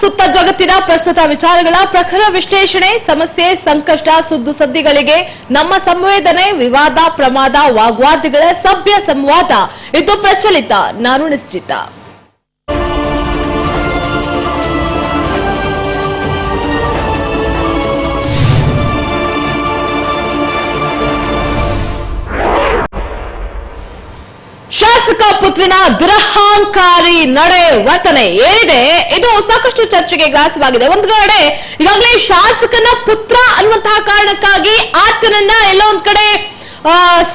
ಸುತ್ತ ಜಗತ್ತಿನ ಪ್ರಸ್ತುತ ವಿಚಾರಗಳ ಪ್ರಖರ ವಿಶ್ಲೇಷಣೆ, ಸಮಸ್ಯೆ, ಸಂಕಷ್ಟ, ಸುದ್ದು ಸದ್ದಿಗಳಿಗೆ ನಮ್ಮ ಸಂವೇದನೆ, ವಿವಾದ, ಪ್ರಮಾದ, ವಾಗ್ವಾದಗಳ ಸಭ್ಯ ಸಂವಾದ. ಇದು ಪ್ರಚಲಿತ, ನಾನು ನಿಶ್ಚಿತ. ಶಾಸಕ ಪುತ್ರನ ದುರಹಂಕಾರಿ ನಡೆ ವರ್ತನೆ ಏನಿದೆ, ಇದು ಸಾಕಷ್ಟು ಚರ್ಚೆಗೆ ಗ್ರಾಸವಾಗಿದೆ. ಒಂದು ಕಡೆ, ಈಗಾಗಲೇ ಶಾಸಕನ ಪುತ್ರ ಅನ್ನುವಂತಹ ಕಾರಣಕ್ಕಾಗಿ ಆತನನ್ನ ಎಲ್ಲ ಒಂದ್ ಕಡೆ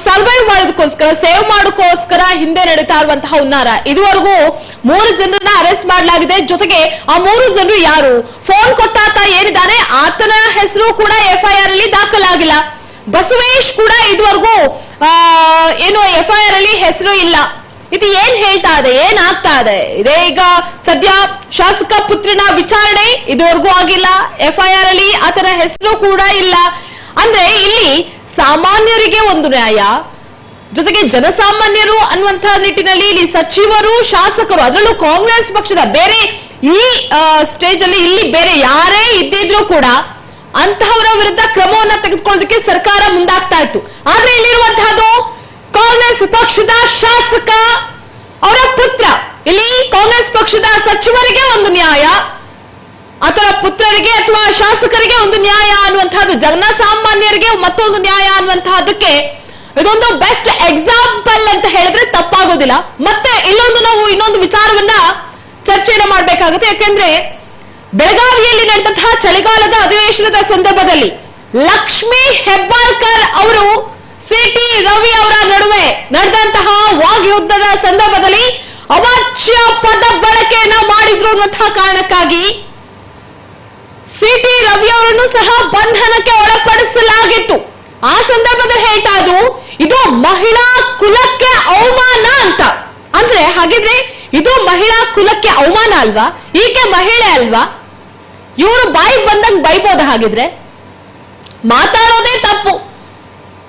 ಸರ್ವೈವ್ ಮಾಡೋದಕ್ಕೋಸ್ಕರ, ಸೇವ್ ಮಾಡೋಕ್ಕೋಸ್ಕರ ಹಿಂದೆ ನಡೀತಾ ಇರುವಂತಹ ಹುನ್ನಾರ. ಇದುವರೆಗೂ ಮೂರು ಜನರನ್ನ ಅರೆಸ್ಟ್ ಮಾಡಲಾಗಿದೆ. ಜೊತೆಗೆ ಆ ಮೂರು ಜನರು ಯಾರು? ಫೋನ್ ಕೊಟ್ಟಾತ ಏನಿದ್ದಾನೆ? ಆತನ ಹೆಸರು ಕೂಡ ಎಫ್ಐಆರ್ ಅಲ್ಲಿ ದಾಖಲಾಗಿಲ್ಲ. ಬಸವೇಶ್ ಕೂಡ ಇದುವರೆಗೂ ಆ, ಐ ಆರ್ ಅಲ್ಲಿ ಹೆಸರು ಇಲ್ಲ. ಇದು ಏನ್ ಹೇಳ್ತಾ ಇದೆ ಏನ್ ಆಗ್ತಾ ಇದೆ? ಇದೇ ಈಗ ಸದ್ಯ ಶಾಸಕ ಪುತ್ರನ ವಿಚಾರಣೆ ಇದುವರೆಗೂ ಆಗಿಲ್ಲ. ಎಫ್ ಐ ಆರ್ ಅಲ್ಲಿ ಆತನ ಹೆಸರು ಕೂಡ ಇಲ್ಲ. ಅಂದ್ರೆ ಇಲ್ಲಿ ಸಾಮಾನ್ಯರಿಗೆ ಒಂದು ನ್ಯಾಯ ಜೊತೆಗೆ ಜನಸಾಮಾನ್ಯರು ಅನ್ನುವಂತಹ ನಿಟ್ಟಿನಲ್ಲಿ ಇಲ್ಲಿ ಸಚಿವರು ಶಾಸಕರು ಅದರಲ್ಲೂ ಕಾಂಗ್ರೆಸ್ ಪಕ್ಷದ ಬೇರೆ ಈ ಸ್ಟೇಜ್ ಅಲ್ಲಿ ಇಲ್ಲಿ ಬೇರೆ ಯಾರೇ ಇದ್ದಿದ್ರು ಕೂಡ ಅಂತಹವರ ವಿರುದ್ಧ ಕ್ರಮವನ್ನ ತೆಗೆದುಕೊಳ್ಳೋದಕ್ಕೆ ಸರ್ಕಾರ ಮುಂದಾಗ್ತಾ ಇತ್ತು. ಆದ್ರೆ ಇಲ್ಲಿರುವಂತಹದ್ದು ಕಾಂಗ್ರೆಸ್ ಪಕ್ಷದ ಶಾಸಕ ಅವರ ಪುತ್ರ. ಇಲ್ಲಿ ಕಾಂಗ್ರೆಸ್ ಪಕ್ಷದ ಸಚಿವರಿಗೆ ಒಂದು ನ್ಯಾಯ ಅಥವಾ ಪುತ್ರರಿಗೆ ಅಥವಾ ಶಾಸಕರಿಗೆ ಒಂದು ನ್ಯಾಯ ಅನ್ನುವಂತಹದ್ದು, ಜನಸಾಮಾನ್ಯರಿಗೆ ಮತ್ತೊಂದು ನ್ಯಾಯ ಅನ್ನುವಂತಹದಕ್ಕೆ ಇದೊಂದು ಬೆಸ್ಟ್ ಎಕ್ಸಾಂಪಲ್ ಅಂತ ಹೇಳಿದ್ರೆ ತಪ್ಪಾಗೋದಿಲ್ಲ. ಮತ್ತೆ ಇಲ್ಲೊಂದು ನಾವು ಇನ್ನೊಂದು ವಿಚಾರವನ್ನ ಚರ್ಚೆಯನ್ನು ಮಾಡಬೇಕಾಗುತ್ತೆ. ಯಾಕೆಂದ್ರೆ ಬೆಳಗಾವಿಯಲ್ಲಿ ನಡೆದಂತಹ ಚಳಿಗಾಲದ ಅಧಿವೇಶನದ ಸಂದರ್ಭದಲ್ಲಿ ಲಕ್ಷ್ಮಿ ಹೆಬ್ಬಾಳ್ಕರ್ ಅವರು ಸಿಟಿ ರವಿ ಅವರ ನಡುವೆ ನಡೆದಂತಹ ವಾಗ್ಯುದ್ಧದ ಸಂದರ್ಭದಲ್ಲಿ ಅವಾಚ್ಯ ಪದ ಬಳಕೆಯನ್ನ ಮಾಡಿದ್ರು ಅನ್ನುವಂತಹ ಕಾರಣಕ್ಕಾಗಿ ಸಿಟಿ ರವಿ ಅವರನ್ನು ಸಹ ಬಂಧನಕ್ಕೆ ಒಳಪಡಿಸಲಾಗಿತ್ತು. ಆ ಸಂದರ್ಭದಲ್ಲಿ ಹೇಳ್ತಾ ಇದ್ರು, ಇದು ಮಹಿಳಾ ಕುಲಕ್ಕೆ ಅವಮಾನ ಅಂತ. ಅಂದ್ರೆ ಹಾಗಿದ್ರೆ ಇದು ಮಹಿಳಾ ಕುಲಕ್ಕೆ ಅವಮಾನ ಅಲ್ವಾ? ಈಕೆ ಮಹಿಳೆ ಅಲ್ವಾ? ಇವರು ಬಾಯಿಗೆ ಬಂದಂಗೆ ಬೈಬೋದ ಹಾಗಿದ್ರೆ ಮಾತಾಡೋದೇ ತಪ್ಪು.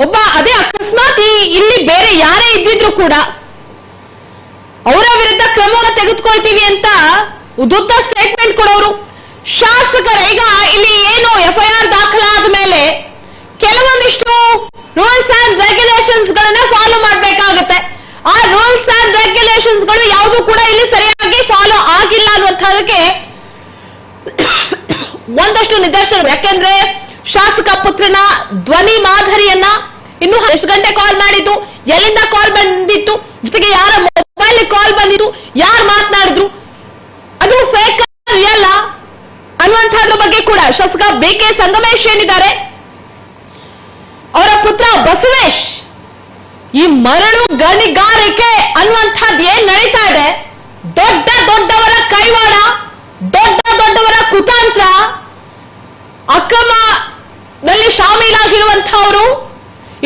ಒಬ್ಬ ಅದೇ ಅಕಸ್ಮಾತ್ ಇಲ್ಲಿ ಬೇರೆ ಯಾರೇ ಇದ್ದಿದ್ರು ಕೂಡ ಅವರ ವಿರುದ್ಧ ಕ್ರಮವನ್ನು ತೆಗೆದುಕೊಳ್ತೀವಿ ಅಂತ ಉದ್ದುದ್ದ ಸ್ಟೇಟ್ಮೆಂಟ್ ಕೊಡೋರು. ಶಾಸಕರ ಈಗ ಇಲ್ಲಿ ಏನು ಎಫ್ಐಆರ್ ದಾಖಲಾದ ಮೇಲೆ ಕೆಲವೊಂದಿಷ್ಟು ರೂಲ್ಸ್ ಅಂಡ್ ರೆಗ್ಯುಲೇಷನ್ಸ್ ಗಳನ್ನ ಫಾಲೋ ಮಾಡಬೇಕಾಗುತ್ತೆ. ಆ ರೂಲ್ಸ್ ಅಂಡ್ ರೆಗ್ಯುಲೇಷನ್ಸ್ಗಳು ಯಾವುದು ಕೂಡ ಇಲ್ಲಿ ಸರಿಯಾಗಿ ಫಾಲೋ ಆಗಿಲ್ಲ ಅನ್ನುವಂಥದ್ದಕ್ಕೆ ಒಂದಷ್ಟು ನಿದರ್ಶನ ಯಾಕೆಂದ್ರೆ ಶಾಸಕ ಪುತ್ರನ ಧ್ವನಿ ಮಾದರಿಯನ್ನ ಇನ್ನು ಎಷ್ಟು ಗಂಟೆ ಕಾಲ್ ಮಾಡಿದ್ದು. ಎಲ್ಲಿಂದ ಕಾಲ್ ಬಂದಿತ್ತು? ಜೊತೆಗೆ ಯಾರ ಮೊಬೈಲ್ ಕಾಲ್ ಬಂದಿತ್ತು? ಯಾರು ಮಾತನಾಡಿದ್ರು? ಅದು ಫೇಕ್ ರಿಯಲ್ ಅನ್ನುವಂಥದ್ರ ಬಗ್ಗೆ ಕೂಡ ಶಾಸಕ ಬಿ ಕೆ ಸಂಗಮೇಶ್ ಏನಿದ್ದಾರೆ? ಅವರ ಪುತ್ರ ಬಸವೇಶ್ ಈ ಮರಳು ಗಣಿಗಾರಿಕೆ ಅನ್ನುವಂಥದ್ದು ಏನ್ ನಡೀತಾ ಇದೆ? ದೊಡ್ಡ ದೊಡ್ಡವರ ಕೈವಾಡ. ದೊಡ್ಡ ದೊಡ್ಡವರ ಕುತಂತ್ರ, ಅಕ್ರಮದಲ್ಲಿ ಶಾಮೀಲಾಗಿರುವಂತಹವರು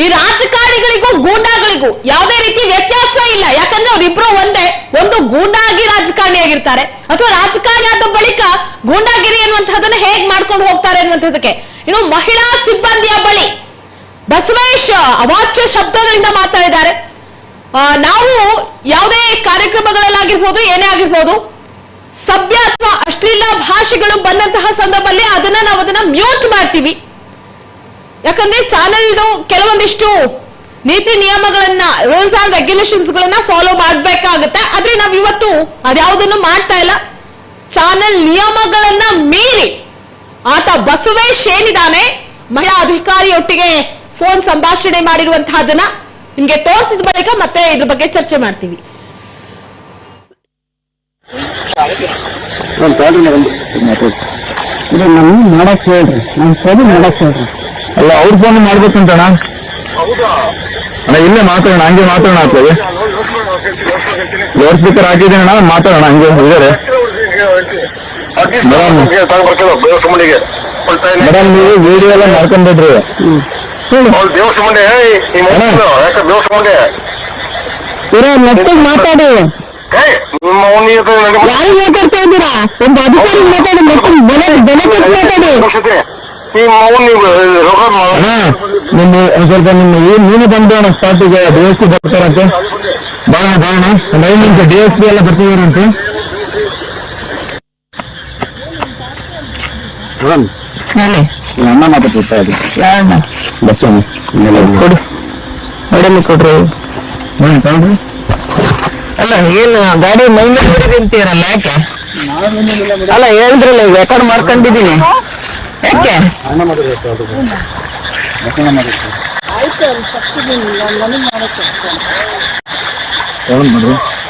ಈ ರಾಜಕಾರಣಿಗಳಿಗೂ ಗೂಂಡಾಗಳಿಗೂ ಯಾವುದೇ ರೀತಿ ವ್ಯತ್ಯಾಸ ಇಲ್ಲ. ಯಾಕಂದ್ರೆ ಅವರಿಬ್ರು ಒಂದೇ, ಒಂದು ಗೂಂಡಾಗಿ ರಾಜಕಾರಣಿ ಆಗಿರ್ತಾರೆ. ಅಥವಾ ರಾಜಕಾರಣಿ ಆದ ಬಳಿಕ ಗೂಂಡಾಗಿರಿ ಅನ್ನುವಂಥದ್ದನ್ನ ಹೇಗ್ ಮಾಡ್ಕೊಂಡು ಹೋಗ್ತಾರೆ ಅನ್ನುವಂಥದ್ದಕ್ಕೆ ಇನ್ನು ಮಹಿಳಾ ಸಿಬ್ಬಂದಿಯ ಬಳಿ ಬಸವೇಶ್ ಅವಾಚ್ಯ ಶಬ್ದಗಳಿಂದ ಮಾತಾಡಿದ್ದಾರೆ. ನಾವು ಯಾವುದೇ ಕಾರ್ಯಕ್ರಮಗಳಲ್ಲಾಗಿರ್ಬೋದು, ಏನೇ ಆಗಿರ್ಬೋದು ಸಭ್ಯ ಅಥವಾ ಅಶ್ಲೀಲ ಭಾಷೆಗಳು ಬಂದಂತಹ ಸಂದರ್ಭದಲ್ಲಿ ಅದನ್ನ ನಾವು ಅದನ್ನ ಮ್ಯೂಟ್ ಮಾಡ್ತೀವಿ. ಯಾಕಂದ್ರೆ ಚಾನೆಲ್ದು ಕೆಲವೊಂದಿಷ್ಟು ನೀತಿ ನಿಯಮಗಳನ್ನ, ರೂಲ್ಸ್ ಅಂಡ್ ರೆಗ್ಯುಲೇಷನ್ಸ್ ಗಳನ್ನ ಫಾಲೋ ಮಾಡ್ಬೇಕಾಗತ್ತೆ. ಆದ್ರೆ ನಾವ್ ಇವತ್ತು ಅದ್ಯಾವುದನ್ನು ಮಾಡ್ತಾ ಇಲ್ಲ. ಚಾನೆಲ್ ನಿಯಮಗಳನ್ನ ಮೀರಿ ಆತ ಬಸವೇಶ್ ಏನಿದ್ದಾನೆ, ಮಹಿಳಾ ಅಧಿಕಾರಿಯೊಟ್ಟಿಗೆ ಫೋನ್ ಸಂಭಾಷಣೆ ಮಾಡಿರುವಂತಹದನ್ನ ನಿಮ್ಗೆ ತೋರಿಸಿದ ಬಳಿಕ ಮತ್ತೆ ಇದ್ರ ಬಗ್ಗೆ ಚರ್ಚೆ ಮಾಡ್ತೀವಿ. ಒಂದು ಕಾಡಿನ ಒಂದು ಇದು ನಮ್ಗೆ ಮಾಡಕ್ ಹೇಳ್ರಿ ನಮ್ ಸರಿ ಮಾಡಕ್ ಹೇಳ್ರಿ ಅಲ್ಲ ಅವ್ರ ಫೋನ್ ಮಾಡ್ಬೇಕಂತಣ್ಣ? ಹೌದಾ ಅಣ್ಣ ಇಲ್ಲೇ ಮಾತಾಡೋಣ ಹಂಗೆ ಮಾತಾಡೋಣ ಆಗ್ತದೆ ಲೌಡ್ ಸ್ಪೀಕರ್ ಹಾಕಿದ್ದೀನಿ ಅಣ್ಣ ಮಾತಾಡೋಣ ಹಂಗೆ ಇದಾರೆ. ಮೇಡಮ್ ನೀವು ವಿಡಿಯೋ ಎಲ್ಲ ಮಾಡ್ಕೊಂಡ್ಬಿಡ್ರಿ ದೇವಸಮಂಡೆ ಈ ಮಗನು ಯಾಕೆ ಇರೋ ನೆಟ್ಟಿಗೆ ಮಾತಾಡಿ. ನಿಮ್ಮ ಯಾರು ಮಾತಾಡ್ತಾ ಇದ್ದೀರಾ ಒಂದು ಅಧಿಕಾರಿ ಮಾತಾಡಿ ನೆಟ್ಟಿಗೆ ಬೆಲೆ ಬೆಲೆ ಕೊಟ್ಟು ಮಾತಾಡಿ ನಿಮ್ಮ ಸ್ವಲ್ಪ ನಿಮ್ಮ ಏನ್ ನೀನು ಬಂದು ಅಣ್ಣ ಸ್ಪಾಟಿಗೆ ಡಿ ಎಸ್ ಪಿ ಬರ್ತಾರಂತೆ ಬಾಣ ಬಾಣ ಒಂದು ಐದು ನಿಮಿಷ ಡಿ ಎಸ್ ಪಿ ಎಲ್ಲ ಬರ್ತಿದಾರಂತೆ ಅಣ್ಣ ಮಾತಾಡ್ತಾ ಬಸ್ ಕೊಡು ಮೇಡಮ್ ಕೊಡ್ರಿ ಮೇಡಮ್ ತಗೊಂಡ್ರಿ ಅಲ್ಲ, ಏನು, ಗಾಡಿ ಮೈ ಮೇಲೆ ಅಂತೀರಲ್ಲ, ಯಾಕೆ? ಅಲ್ಲ, ಹೇಳಿದ್ರಲ್ಲ, ಈಗ ರೆಕಾರ್ಡ್ ಮಾಡ್ಕೊಂಡಿದ್ದೀನಿ. ಯಾಕೆ?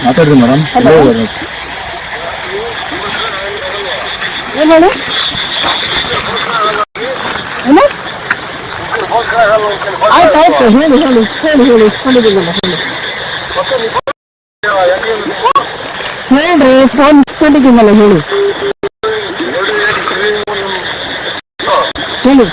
ಮಾತಾಡ್ರಿ ಮೇಡಮ್ ಆಯ್ತು ಆಯ್ತು ಹೇಳಿ ಹೇಳಿ ಹೇಳಿ ಹೇಳಿ ಇಟ್ಕೊಂಡಿದ್ದೀನಿ ಹೇಳಿ? ಹೇಳ್ರಿ ಫೋನ್ ಇಸ್ಕೊಂಡಿದ್ದೀನಲ್ಲ ಹೇಳಿ. ಹೇಳಿ.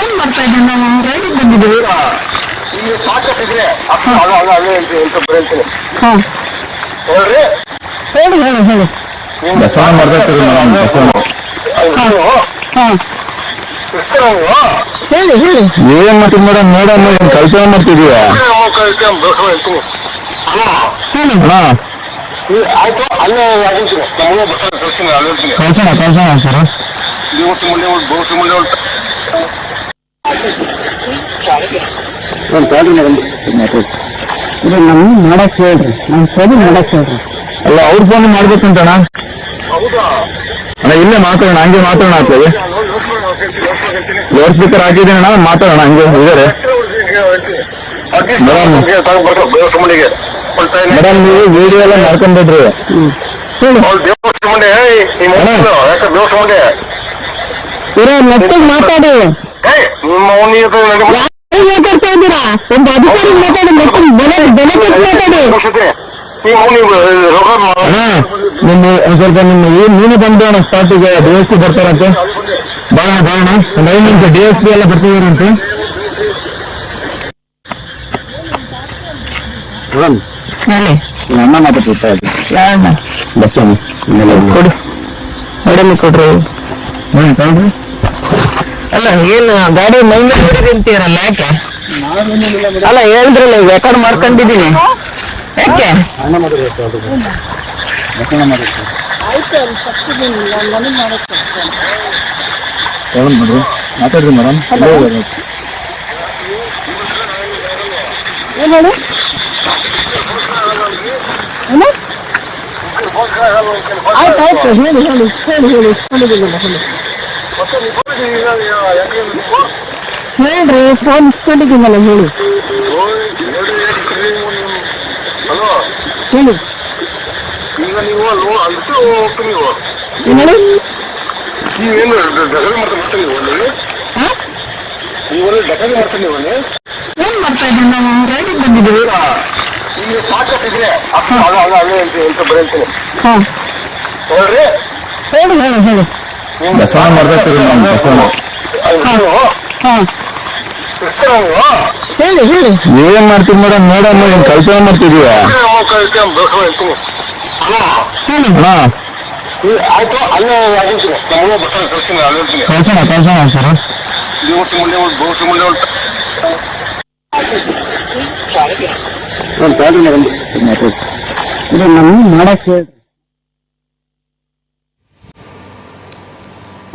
ಏನ್ ಮಾಡ್ತಾ ಇದ್ದೀವಿ ನಾವು ರೈಡಿಗೆ ಬಂದಿದ್ದೀವಿ ಹೇಳಿ ಹೇಳಿ ಹೇಳಿ. ಹೇಳಿ ಹೇಳಿ. ಏನ್ ಮಾಡ್ತೀವಿ ಮೇಡಮ್ ಮೇಡಮ್ ಏನ್ ಕಲ್ಪನೆ ಮಾಡ್ತಿದೀಯ? ಅಣ್ಣ ಆಯ್ತು ಅಲ್ಲೇ ಆಗಿರ್ತೀನಿ. ನಮಗೆ ಬರ್ತಾರೆ ಕಳಿಸ್ತೀನಿ ಅಲ್ಲಿ ಹೇಳ್ತೀನಿ ಕಳ್ಸೋಣ ಕಳ್ಸೋಣ ಸರ್ ದಿವಸ ಮುಂದೆ ಒಂದು ಬೋಸ ಮುಂದೆ ಒಂದು ಇದು ನಮ್ಗೆ ಮಾಡಕ್ ಹೇಳ್ರಿ. ನಮ್ ಸರಿ ಮಾಡಕ್ ಹೇಳ್ರಿ. ಅಲ್ಲ ಅವ್ರ ಫೋನ್ ಮಾಡ್ಬೇಕಂತಣ್ಣ. ಹೌದಾ? ಅಣ್ಣ ಇಲ್ಲೇ ಮಾತಾಡೋಣ ಹಂಗೆ ಮಾತಾಡೋಣ ಆಗ್ತದೆ ಲೌಡ್ ಸ್ಪೀಕರ್ ಹಾಕಿದ್ದೀನಿ ಅಣ್ಣ ಮಾತಾಡೋಣ ಹಂಗೆ ಇದಾರೆ ಮೇಡಮ್ ನೀವು ವಿಡಿಯೋ ಎಲ್ಲ ಮಾಡ್ಕೊಂಡ್ಬಿಡ್ರಿ ಮಾತಾಡಿ. ಮಾತಾಡ್ತಾ ಇದ್ದೀರಾ? ಒಂದು ಅಧಿಕಾರಿ ಮಾತಾಡಿ ಮಾತಾಡಿ. ಅಣ್ಣ ನಿಮ್ಮ ಒಂದ್ ಸ್ವಲ್ಪ ನಿಮ್ಮ ಏನ್ ನೀನು ಬಂದು ಅಣ್ಣ ಡಿ ಎಸ್ ಪಿ ಬರ್ತಾರಂತೆ ಬಾಣ ಬಾಣ ಒಂದ್ ಐದು ನಿಮಿಷ ಡಿ ಎಸ್ ಪಿ ಎಲ್ಲ ಬರ್ತಿದಾರಂತೆ ಕೊಡು ಅಲ್ಲ, ಏನು ಗಾಡಿ ಮೈ ಅಂತೀರಲ್ಲ ಯಾಕೆ ಅಲ್ಲ ಹೇಳಿದ್ರಲ್ಲ ರೆಕಾರ್ಡ್ ಮಾಡ್ಕೊಂಡಿದೀನಿ? ಯಾಕೆ? ಅಣ್ಣ ಮಾತಾಡ್ತಾ ಬಸವಣ್ಣ ಮಾತಾಡ್ತಾ ತಗೊಂಡ್ ಮಾಡ್ರಿ ಮಾತಾಡ್ರಿ ಮೇಡಮ್. ಏನು ಹೇಳಿ? ಏನು? ಆಯ್ತು ಆಯ್ತು ಹೇಳಿ ಹೇಳಿ ಹೇಳಿ ಹೇಳಿ ಇಸ್ಕೊಂಡಿದ್ದೀನಲ್ಲ ಹೇಳಿ. ಹೇಳ್ರಿ ಫೋನ್ ಇಸ್ಕೊಂಡಿದ್ದೀನಲ್ಲ ಹೇಳಿ. ಹಲೋ? ಹೇಳಿ. ಈಗ ನೀವು ಲೋ ಅಲ್ಲಿ ಹೋಗ್ತೀನಿ ನೀವು? ಏನ್ ಹೇಳಿ? ನೀವೇನು ಡಕಾತಿ ಮಾಡ್ತಾ ಮಾಡ್ತೀನಿ ನೀವು ಅಲ್ಲಿ? ನೀವು ಅಲ್ಲಿ ಡಕಾತಿ ಮಾಡ್ತೀನಿ ನೀವು ಅಲ್ಲಿ? ಏನ್ ಮಾಡ್ತಾ ಇದ್ದೀವಿ ನಾವು? ರೈಡಿಗೆ ಬಂದಿದ್ದೀವಿ. ನಿಮ್ಗೆ ತಾಕತ್ತಿದ್ರೆ ಅಕ್ಷರ ಅದು ಅದು ಅಲ್ಲೇ ಅಂತ ಅಂತ ಹೇಳ್ತೀನಿ ಹೌದು ಹೇಳ್ರಿ? ಹೇಳಿ ಹೇಳಿ ಹೇಳಿ. ನಿಮ್ಗೆ ಮಾತಾಡ್ತೀರಿ ಮೇಡಮ್ ಬಸವಣ್ಣ. ಹಾ. ಹೇಳಿ ಹೇಳಿ. ಏನ್ ಮಾಡ್ತೀವಿ ಮೇಡಮ್? ಮೇಡಮ್ ಏನ್ ಕಲ್ಪನೆ ಮಾಡ್ತಿದೀಯ ಬೆಳೆಸುವ ಹೇಳ್ತೀನಿ ಅಲ್ಲ ಹೇಳಿ ಅಣ್ಣ ಈ- ಆಯ್ತು ಅಲ್ಲೇ ಆಗಿರ್ತೀನಿ. ನಮಗೆ ಬರ್ತಾರೆ ಕಳಿಸ್ತೀನಿ ಅಲ್ಲಿ ಹೇಳ್ತೀನಿ ಕಳ್ಸೋಣ ಕಳ್ಸೋಣ ಸರ್ ದಿವಸ ಮುಂದೆ ಒಂದು ಬೋಸ ಮುಂದೆ ಒಂದು ಇದು ನಮ್ಗೆ ಮಾಡಕ್ ಹೇಳ್ರಿ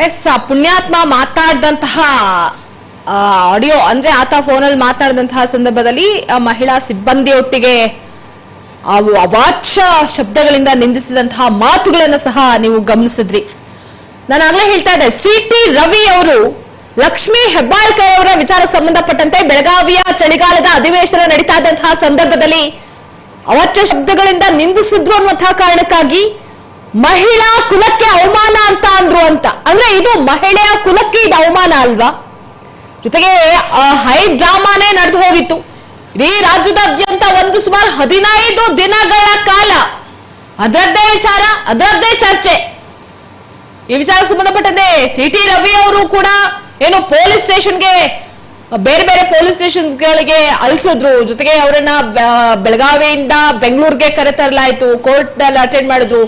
ಎಸ್ ಆ ಪುಣ್ಯಾತ್ಮ ಮಾತಾಡಿದಂತಹ ಆಡಿಯೋ ಅಂದ್ರೆ ಆತ ಫೋನಲ್ಲಿ ಮಾತಾಡಿದಂತಹ ಸಂದರ್ಭದಲ್ಲಿ ಮಹಿಳಾ ಸಿಬ್ಬಂದಿಯೊಟ್ಟಿಗೆ ಅವಾಚ್ಯ ಶಬ್ದಗಳಿಂದ ನಿಂದಿಸಿದಂತಹ ಮಾತುಗಳನ್ನು ಸಹ ನೀವು ಗಮನಿಸಿದ್ರಿ. ನಾನು ಆಗ್ಲೇ ಹೇಳ್ತಾ ಇದ್ದೆ ಸಿ ಟಿ ರವಿ ಅವರು ಲಕ್ಷ್ಮೀ ಹೆಬ್ಬಾಳ್ಕರ್ ಅವರ ವಿಚಾರಕ್ಕೆ ಸಂಬಂಧಪಟ್ಟಂತೆ ಬೆಳಗಾವಿಯ ಚಳಿಗಾಲದ ಅಧಿವೇಶನ ನಡೀತಾ ಇದ್ದಂತಹ ಸಂದರ್ಭದಲ್ಲಿ ಅವಾಚ್ಯ ಶಬ್ದಗಳಿಂದ ನಿಂದಿಸಿದ್ರು ಅನ್ನುವಂತಹ ಕಾರಣಕ್ಕಾಗಿ ಮಹಿಳಾ ಕುಲಕ್ಕೆ ಅವಮಾನ ಅಂತ ಅಂದ್ರು ಅಂತ. ಅಂದ್ರೆ ಇದು ಮಹಿಳೆಯ ಕುಲಕ್ಕೆ ಇದು ಅವಮಾನ ಅಲ್ವಾ? ಜೊತೆಗೆ, ಆ ಹೈ ಡ್ರಾಮಾನೇ ನಡೆದು ಹೋಗಿತ್ತು. ಇಡೀ ರಾಜ್ಯದಾದ್ಯಂತ ಒಂದು ಸುಮಾರು ಹದಿನೈದು ದಿನಗಳ ಕಾಲ ಅದರದ್ದೇ ವಿಚಾರ, ಅದರದ್ದೇ ಚರ್ಚೆ. ಈ ವಿಚಾರಕ್ಕೆ ಸಂಬಂಧಪಟ್ಟಂತೆ ಸಿ ಟಿ ರವಿ ಅವರು ಕೂಡ ಏನು ಪೊಲೀಸ್ ಸ್ಟೇಷನ್ಗೆ, ಬೇರೆ ಬೇರೆ ಪೊಲೀಸ್ ಸ್ಟೇಷನ್ಗಳಿಗೆ ಅಲ್ಸಿದ್ರು ಜೊತೆಗೆ ಅವರನ್ನ ಬೆಳಗಾವಿಯಿಂದ ಬೆಂಗಳೂರಿಗೆ ಕರೆತರಲಾಯ್ತು ಕೋರ್ಟ್ ಅಲ್ಲಿ ಅಟೆಂಡ್ ಮಾಡಿದ್ರು.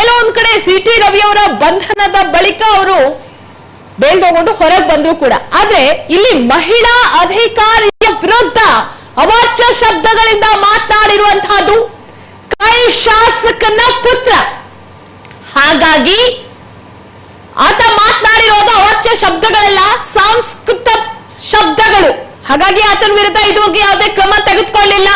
ಎಲ್ಲ ಒಂದ್ ಕಡೆ ಸಿ ಟಿ ರವಿ ಅವರ ಬಂಧನದ ಬಳಿಕ ಅವರು ಬೇಲ್ ತಗೊಂಡು ಹೊರಗೆ ಬಂದ್ರು ಕೂಡ. ಆದ್ರೆ ಇಲ್ಲಿ ಮಹಿಳಾ ಅಧಿಕಾರಿಯ ವಿರುದ್ಧ ಅವಾಚ್ಯ ಶಬ್ದಗಳಿಂದ ಮಾತನಾಡಿರುವಂತಹದ್ದು ಕೈ ಶಾಸಕನ ಪುತ್ರ. ಹಾಗಾಗಿ, ಆತ ಮಾತನಾಡಿರೋದು ಅವಾಚ್ಯ ಶಬ್ದಗಳೆಲ್ಲ, ಸಂಸ್ಕೃತ ಶಬ್ದಗಳು. ಹಾಗಾಗಿ ಆತನ ವಿರುದ್ಧ ಇದುವರೆಗೆ ಯಾವುದೇ ಕ್ರಮ ತೆಗೆದುಕೊಳ್ಳಿಲ್ಲ.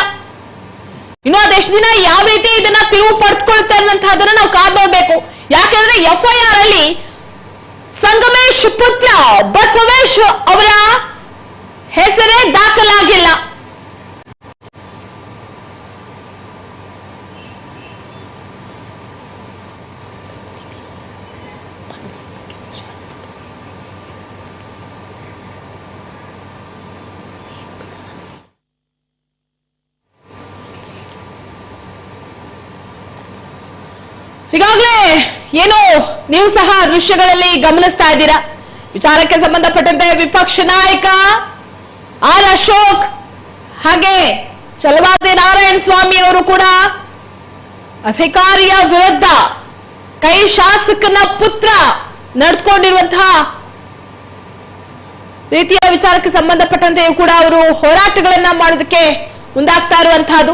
ಇನ್ನು ಅದೆಷ್ಟು ದಿನ ಯಾವ ರೀತಿ ಇದನ್ನ ತಿರುವು ಪಡ್ಕೊಳ್ತಾ ಅನ್ನುವಂತಹದನ್ನ ನಾವು ಕಾದ್ ನೋಡ್ಬೇಕು. ಯಾಕಂದ್ರೆ ಎಫ್ಐಆರ್ ಅಲ್ಲಿ ಸಂಗಮೇಶ್ ಪುತ್ರ ಬಸವೇಶ್ ಅವರ ಹೆಸರೇ ದಾಖಲಾಗಿಲ್ಲ. ಈಗಾಗಲೇ ಏನು ನೀವು ಸಹ ದೃಶ್ಯಗಳಲ್ಲಿ ಗಮನಿಸ್ತಾ ಇದ್ದೀರಾ? ವಿಚಾರಕ್ಕೆ ಸಂಬಂಧಪಟ್ಟಂತೆ ವಿಪಕ್ಷ ನಾಯಕ ಆರ್ ಅಶೋಕ್, ಹಾಗೆ ಚಲವಾದಿ ನಾರಾಯಣ ಸ್ವಾಮಿ ಅವರು ಕೂಡ ಅಧಿಕಾರಿಯ ವಿರುದ್ಧ ಕೈ ಶಾಸಕನ ಪುತ್ರ ನಡೆದುಕೊಂಡಿರುವಂತಹ ರೀತಿಯ ವಿಚಾರಕ್ಕೆ ಸಂಬಂಧಪಟ್ಟಂತೆಯೂ ಕೂಡ ಅವರು ಹೋರಾಟಗಳನ್ನ ಮಾಡೋದಕ್ಕೆ ಮುಂದಾಗ್ತಾ ಇರುವಂತಹದ್ದು.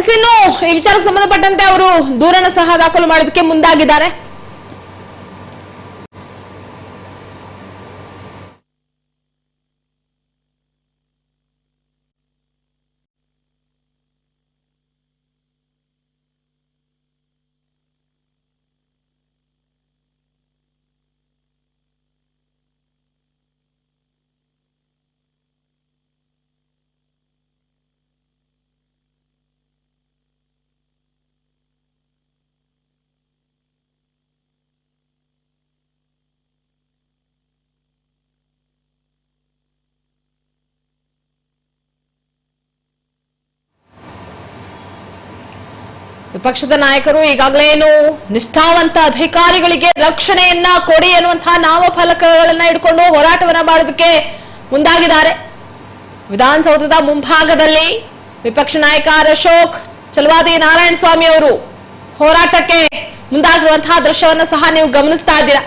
ಅಸ್ ಇನ್ನು ಈ ವಿಚಾರಕ್ಕೆ ಸಂಬಂಧಪಟ್ಟಂತೆ ಅವರು ದೂರನ್ನು ಸಹ ದಾಖಲು ಮಾಡೋದಕ್ಕೆ ಮುಂದಾಗಿದ್ದಾರೆ. ವಿಪಕ್ಷದ ನಾಯಕರು ಈಗಾಗಲೇ ಏನು ನಿಷ್ಠಾವಂತ ಅಧಿಕಾರಿಗಳಿಗೆ ರಕ್ಷಣೆಯನ್ನ ಕೊಡಿ ಎನ್ನುವಂತಹ ನಾಮಫಲಕಗಳನ್ನ ಇಟ್ಕೊಂಡು ಹೋರಾಟವನ್ನ ಮಾಡೋದಕ್ಕೆ ಮುಂದಾಗಿದ್ದಾರೆ. ವಿಧಾನಸೌಧದ ಮುಂಭಾಗದಲ್ಲಿ ವಿಪಕ್ಷ ನಾಯಕ ಅಶೋಕ್ ಚಲವಾದಿ ನಾರಾಯಣ ಸ್ವಾಮಿ ಅವರು ಹೋರಾಟಕ್ಕೆ ಮುಂದಾಗಿರುವಂತಹ ದೃಶ್ಯವನ್ನ ಸಹ ನೀವು ಗಮನಿಸ್ತಾ ಇದ್ದೀರಾ.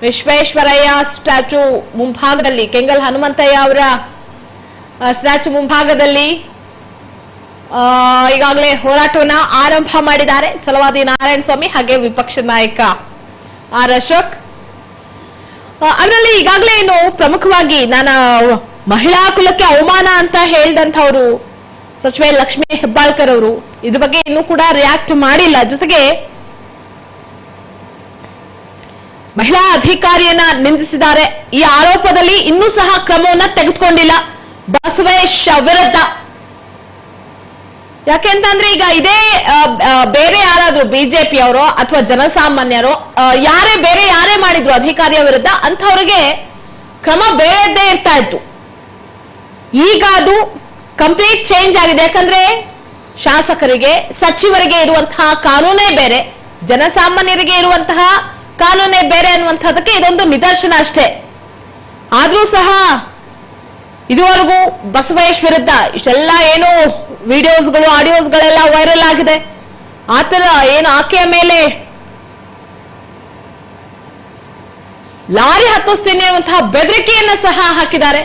ವಿಶ್ವೇಶ್ವರಯ್ಯ ಸ್ಟ್ಯಾಚು ಮುಂಭಾಗದಲ್ಲಿ, ಕೆಂಗಲ್ ಹನುಮಂತಯ್ಯ ಅವರ ಸ್ಟ್ಯಾಚು ಮುಂಭಾಗದಲ್ಲಿ ಈಗಾಗಲೇ ಹೋರಾಟವನ್ನ ಆರಂಭ ಮಾಡಿದ್ದಾರೆ. ಚಲವಾದಿ ನಾರಾಯಣ ಸ್ವಾಮಿ ಹಾಗೆ ವಿಪಕ್ಷ ನಾಯಕ ಆರ್ ಅಶೋಕ್. ಅದರಲ್ಲಿ ಈಗಾಗಲೇ ಏನು ಪ್ರಮುಖವಾಗಿ ನಾನು ಮಹಿಳಾ ಕುಲಕ್ಕೆ ಅವಮಾನ ಅಂತ ಹೇಳಿದಂಥವ್ರು ಸಚಿವೆ ಲಕ್ಷ್ಮೀ ಹೆಬ್ಬಾಳ್ಕರ್ ಅವರು, ಇದ್ರ ಬಗ್ಗೆ ಇನ್ನೂ ಕೂಡ ರಿಯಾಕ್ಟ್ ಮಾಡಿಲ್ಲ. ಜೊತೆಗೆ ಮಹಿಳಾ ಅಧಿಕಾರಿಯನ್ನ ನಿಂದಿಸಿದ್ದಾರೆ. ಈ ಆರೋಪದಲ್ಲಿ ಇನ್ನೂ ಸಹ ಕ್ರಮವನ್ನ ತೆಗೆದುಕೊಂಡಿಲ್ಲ. ಬಸವೇಶ್ ವಿರುದ್ಧ ಯಾಕೆಂತಂದ್ರೆ ಈಗ ಇದೇ ಬೇರೆ ಯಾರಾದ್ರೂ ಬಿಜೆಪಿ ಅವರು ಅಥವಾ ಜನಸಾಮಾನ್ಯರು ಯಾರೇ ಬೇರೆ ಯಾರೇ ಮಾಡಿದ್ರು ಅಧಿಕಾರಿಯ ವಿರುದ್ಧ ಅಂಥವ್ರಿಗೆ ಕ್ರಮ ಬೇರೆದ್ದೇ ಇರ್ತಾ ಇತ್ತು. ಈಗ ಅದು ಕಂಪ್ಲೀಟ್ ಚೇಂಜ್ ಆಗಿದೆ. ಯಾಕಂದ್ರೆ ಶಾಸಕರಿಗೆ, ಸಚಿವರಿಗೆ ಇರುವಂತಹ ಕಾನೂನೇ ಬೇರೆ, ಜನಸಾಮಾನ್ಯರಿಗೆ ಇರುವಂತಹ ಕಾನೂನೇ ಬೇರೆ ಅನ್ನುವಂಥದ್ದಕ್ಕೆ ಇದೊಂದು ನಿದರ್ಶನ ಅಷ್ಟೇ. ಆದ್ರೂ ಸಹ ಇದುವರೆಗೂ ಬಸವೇಶ್ ವಿರುದ್ಧ ಇಷ್ಟೆಲ್ಲ ಏನು ವಿಡಿಯೋಸ್ಗಳು ಆಡಿಯೋಸ್ಗಳೆಲ್ಲ ವೈರಲ್ ಆಗಿದೆ. ಆತರ ಏನು ಆಕೆಯ ಮೇಲೆ ಲಾರಿ ಹತ್ತಿಸ್ತೀನಿ ಅನ್ನುವಂತಹ ಬೆದರಿಕೆಯನ್ನ ಸಹ ಹಾಕಿದ್ದಾರೆ.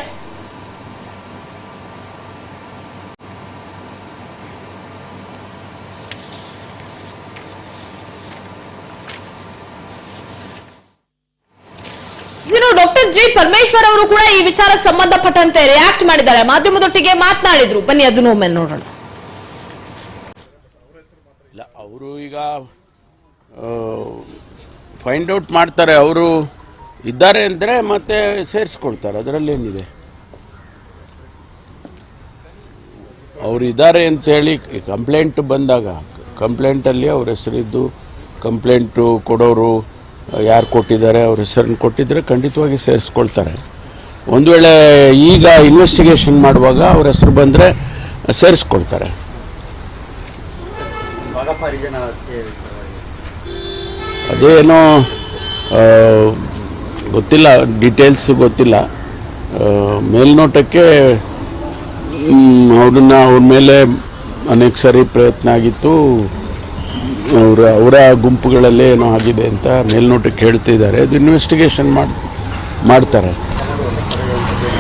ಇನ್ನು ಡಾಕ್ಟರ್ ಜಿ ಪರಮೇಶ್ವರ್ ಅವರು ಕೂಡ ಈ ವಿಚಾರಕ್ಕೆ ಸಂಬಂಧಪಟ್ಟಂತೆ ರಿಯಾಕ್ಟ್ ಮಾಡಿದ್ದಾರೆ. ಮಾಧ್ಯಮದೊಟ್ಟಿಗೆ ಮಾತನಾಡಿದ್ರು. ಬನ್ನಿ, ಅದನ್ನು ಒಮ್ಮೆ ನೋಡೋಣ. ಇಲ್ಲ, ಅವರು ಈಗ ಫೈಂಡ್ ಔಟ್ ಮಾಡ್ತಾರೆ. ಅವರು ಇದ್ದಾರೆ ಅಂದರೆ ಮತ್ತೆ ಸೇರಿಸ್ಕೊಳ್ತಾರೆ. ಅದರಲ್ಲಿ ಏನಿದೆ? ಅವರು ಇದ್ದಾರೆ ಅಂತೇಳಿ ಕಂಪ್ಲೇಂಟ್ ಬಂದಾಗ ಕಂಪ್ಲೇಂಟಲ್ಲಿ ಅವ್ರ ಹೆಸರಿದ್ದು ಕಂಪ್ಲೇಂಟು ಕೊಡೋರು ಯಾರು ಕೊಟ್ಟಿದ್ದಾರೆ ಅವ್ರ ಹೆಸರನ್ನು ಕೊಟ್ಟಿದ್ದರೆ ಖಂಡಿತವಾಗಿ ಸೇರಿಸ್ಕೊಳ್ತಾರೆ. ಒಂದು ವೇಳೆ ಈಗ ಇನ್ವೆಸ್ಟಿಗೇಷನ್ ಮಾಡುವಾಗ ಅವ್ರ ಹೆಸರು ಬಂದರೆ ಸೇರಿಸ್ಕೊಳ್ತಾರೆ. ಅದೇನೋ ಗೊತ್ತಿಲ್ಲ ಡೀಟೇಲ್ಸ್ ಗೊತ್ತಿಲ್ಲ. ಮೇಲ್ನೋಟಕ್ಕೆ ಅವ್ರನ್ನ ಅವ್ರ ಮೇಲೆ ಅನೇಕ ಸಾರಿ ಪ್ರಯತ್ನ ಆಗಿತ್ತು. ಅವರ ಅವರ ಗುಂಪುಗಳಲ್ಲೇ ಏನೋ ಆಗಿದೆ ಅಂತ ಮೇಲ್ನೋಟಕ್ಕೆ ಹೇಳ್ತಿದ್ದಾರೆ. ಅದು ಇನ್ವೆಸ್ಟಿಗೇಷನ್ ಮಾಡಿ, ಮಾಡ್ತಾರೆ.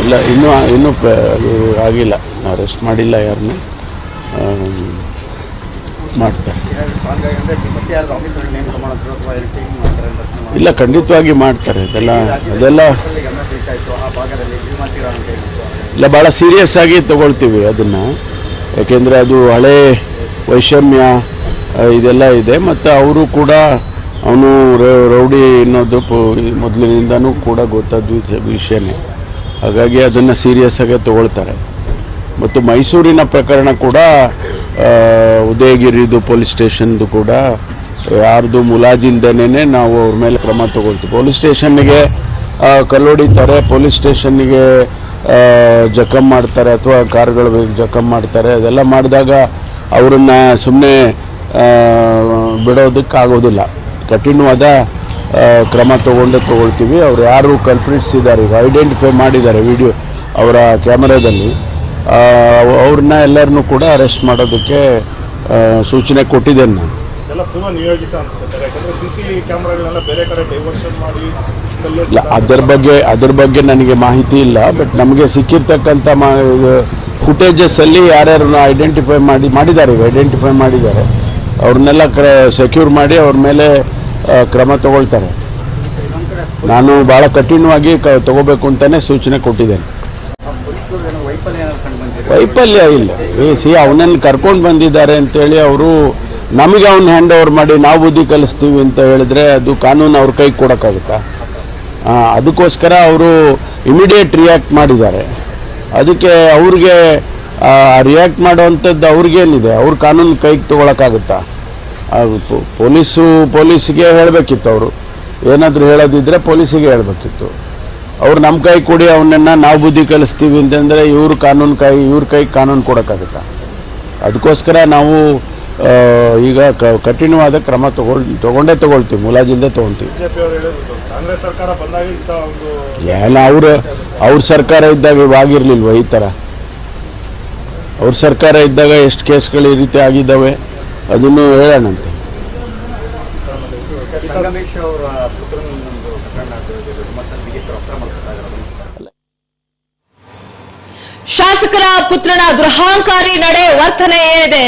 ಇಲ್ಲ, ಇನ್ನೂ ಇನ್ನೂ ಅದು ಆಗಿಲ್ಲ. ಅರೆಸ್ಟ್ ಮಾಡಿಲ್ಲ ಯಾರನ್ನೂ ಮಾಡ್ತಾರೆ. ಇಲ್ಲ, ಖಂಡಿತವಾಗಿ ಮಾಡ್ತಾರೆ. ಅದೆಲ್ಲ ಅದೆಲ್ಲ ಇಲ್ಲ ಭಾಳ ಸೀರಿಯಸ್ ಆಗಿ ತಗೊಳ್ತೀವಿ ಅದನ್ನು. ಯಾಕೆಂದರೆ ಅದು ಹಳೆ ವೈಷಮ್ಯ ಇದೆಲ್ಲ ಇದೆ. ಮತ್ತು ಅವರು ಕೂಡ, ಅವನು ರೌಡಿ ಅನ್ನೋದು ಮೊದಲಿನಿಂದನೂ ಕೂಡ ಗೊತ್ತಾದ ವಿಷ- ವಿಷಯನೇ. ಹಾಗಾಗಿ ಅದನ್ನು ಸೀರಿಯಸ್ ಆಗಿ ತಗೊಳ್ತಾರೆ. ಮತ್ತು ಮೈಸೂರಿನ ಪ್ರಕರಣ ಕೂಡ ಉದಯಗಿರಿದು ಪೊಲೀಸ್ ಸ್ಟೇಷನ್ದು ಕೂಡ, ಯಾರ್ದು ಮುಲಾಜಿಲ್ದೇನೆ ನಾವು ಅವ್ರ ಮೇಲೆ ಕ್ರಮ ತಗೊಳ್ತೀವಿ. ಪೊಲೀಸ್ ಸ್ಟೇಷನ್ನಿಗೆ ಕಲ್ಲೊಡಿತಾರೆ ಪೊಲೀಸ್ ಸ್ಟೇಷನ್ನಿಗೆ ಜಖಮ್ ಮಾಡ್ತಾರೆ ಅಥವಾ ಕಾರ್ಗಳು ಜಖಮ್ ಮಾಡ್ತಾರೆ. ಅದೆಲ್ಲ ಮಾಡಿದಾಗ ಅವರನ್ನು ಸುಮ್ಮನೆ ಬಿಡೋದಕ್ಕಾಗೋದಿಲ್ಲ. ಕಠಿಣವಾದ ಕ್ರಮ ತಗೊಂಡು ತಗೊಳ್ತೀವಿ. ಅವ್ರು ಯಾರು ಕಲ್ಪ್ರಿಟ್ಸ್ ಇದ್ದಾರೆ ಈಗ ಐಡೆಂಟಿಫೈ ಮಾಡಿದ್ದಾರೆ ವಿಡಿಯೋ ಅವರ ಕ್ಯಾಮರಾದಲ್ಲಿ. ಅವ್ರನ್ನ ಎಲ್ಲರನ್ನೂ ಕೂಡ ಅರೆಸ್ಟ್ ಮಾಡೋದಕ್ಕೆ ಸೂಚನೆ ಕೊಟ್ಟಿದ್ದೇನೆ ನಾನು. ಇಲ್ಲ ಅದರ ಬಗ್ಗೆ ಅದ್ರ ಬಗ್ಗೆ ನನಗೆ ಮಾಹಿತಿ ಇಲ್ಲ. ಬಟ್ ನಮಗೆ ಸಿಕ್ಕಿರ್ತಕ್ಕಂಥ ಮಾ ಫುಟೇಜಸ್ ಅಲ್ಲಿ ಯಾರ್ಯಾರನ್ನ ಐಡೆಂಟಿಫೈ ಮಾಡಿ ಮಾಡಿದ್ದಾರೆ ಈಗ ಐಡೆಂಟಿಫೈ ಮಾಡಿದ್ದಾರೆ. ಅವ್ರನ್ನೆಲ್ಲ ಕ್ರ ಸೆಕ್ಯೂರ್ ಮಾಡಿ ಅವ್ರ ಮೇಲೆ ಕ್ರಮ ತಗೊಳ್ತಾರೆ. ನಾನು ಭಾಳ ಕಠಿಣವಾಗಿ ಕ, ತಗೋಬೇಕು ಅಂತಲೇ ಸೂಚನೆ ಕೊಟ್ಟಿದ್ದೇನೆ. ವೈಫಲ್ಯ ಇಲ್ಲ. ಏ, ಸಿ, ಅವನನ್ನು ಕರ್ಕೊಂಡು ಬಂದಿದ್ದಾರೆ ಅಂತೇಳಿ ಅವರು, ನಮಗೆ ಅವ್ನ ಹ್ಯಾಂಡ್ ಓವರ್ ಮಾಡಿ ನಾವು ಬುದ್ಧಿ ಕಲಿಸ್ತೀವಿ ಅಂತ ಹೇಳಿದ್ರೆ ಅದು ಕಾನೂನು ಅವ್ರ ಕೈಗೆ ಕೊಡೋಕ್ಕಾಗುತ್ತಾ? ಅದಕ್ಕೋಸ್ಕರ ಅವರು ಇಮಿಡಿಯೇಟ್ ರಿಯಾಕ್ಟ್ ಮಾಡಿದ್ದಾರೆ. ಅದಕ್ಕೆ ಅವ್ರಿಗೆ ರಿಯಾಕ್ಟ್ ಮಾಡೋವಂಥದ್ದು ಅವ್ರಿಗೇನಿದೆ? ಅವ್ರ ಕಾನೂನು ಕೈಗೆ ತೊಗೊಳಕ್ಕಾಗುತ್ತಾ? ಪೊಲೀಸು ಪೊಲೀಸಿಗೆ ಹೇಳಬೇಕಿತ್ತು ಅವರು. ಏನಾದರೂ ಹೇಳೋದಿದ್ರೆ ಪೊಲೀಸಿಗೆ ಹೇಳಬೇಕಿತ್ತು. ಅವ್ರು ನಮ್ಮ ಕೈ ಕೊಡಿ ಅವನನ್ನು ನಾವು ಬುದ್ಧಿ ಕಲಿಸ್ತೀವಿ ಅಂತಂದರೆ ಇವ್ರ ಕಾನೂನು ಕೈ ಇವ್ರ ಕೈ ಕಾನೂನು ಕೊಡೋಕ್ಕಾಗುತ್ತಾ? ಅದಕ್ಕೋಸ್ಕರ ನಾವು ಈಗ ಕ- ಕಠಿಣವಾದ ಕ್ರಮ ತಗೊಳ್ ತಗೊಂಡೇ ತಗೊಳ್ತೀವಿ ಮುಲಾಜಿಂದ ತೊಗೊಳ್ತೀವಿ. ಎಲ್ಲ ಅವ್ರ ಅವ್ರ ಸರ್ಕಾರ ಇದ್ದಾಗ ಇವಾಗಿರ್ಲಿಲ್ವ ಈ ಥರ ಅವ್ರ ಸರ್ಕಾರ ಇದ್ದಾಗ ಎಷ್ಟು ಕೇಸ್ಗಳು ಈ ರೀತಿ ಆಗಿದ್ದಾವೆ? ಅದನ್ನು ಹೇಳೋಣಂತೆ. ಶಾಸಕರ ಪುತ್ರನ ದುರಹಂಕಾರಿ ನಡೆ ವರ್ತನೆ ಏನಿದೆ?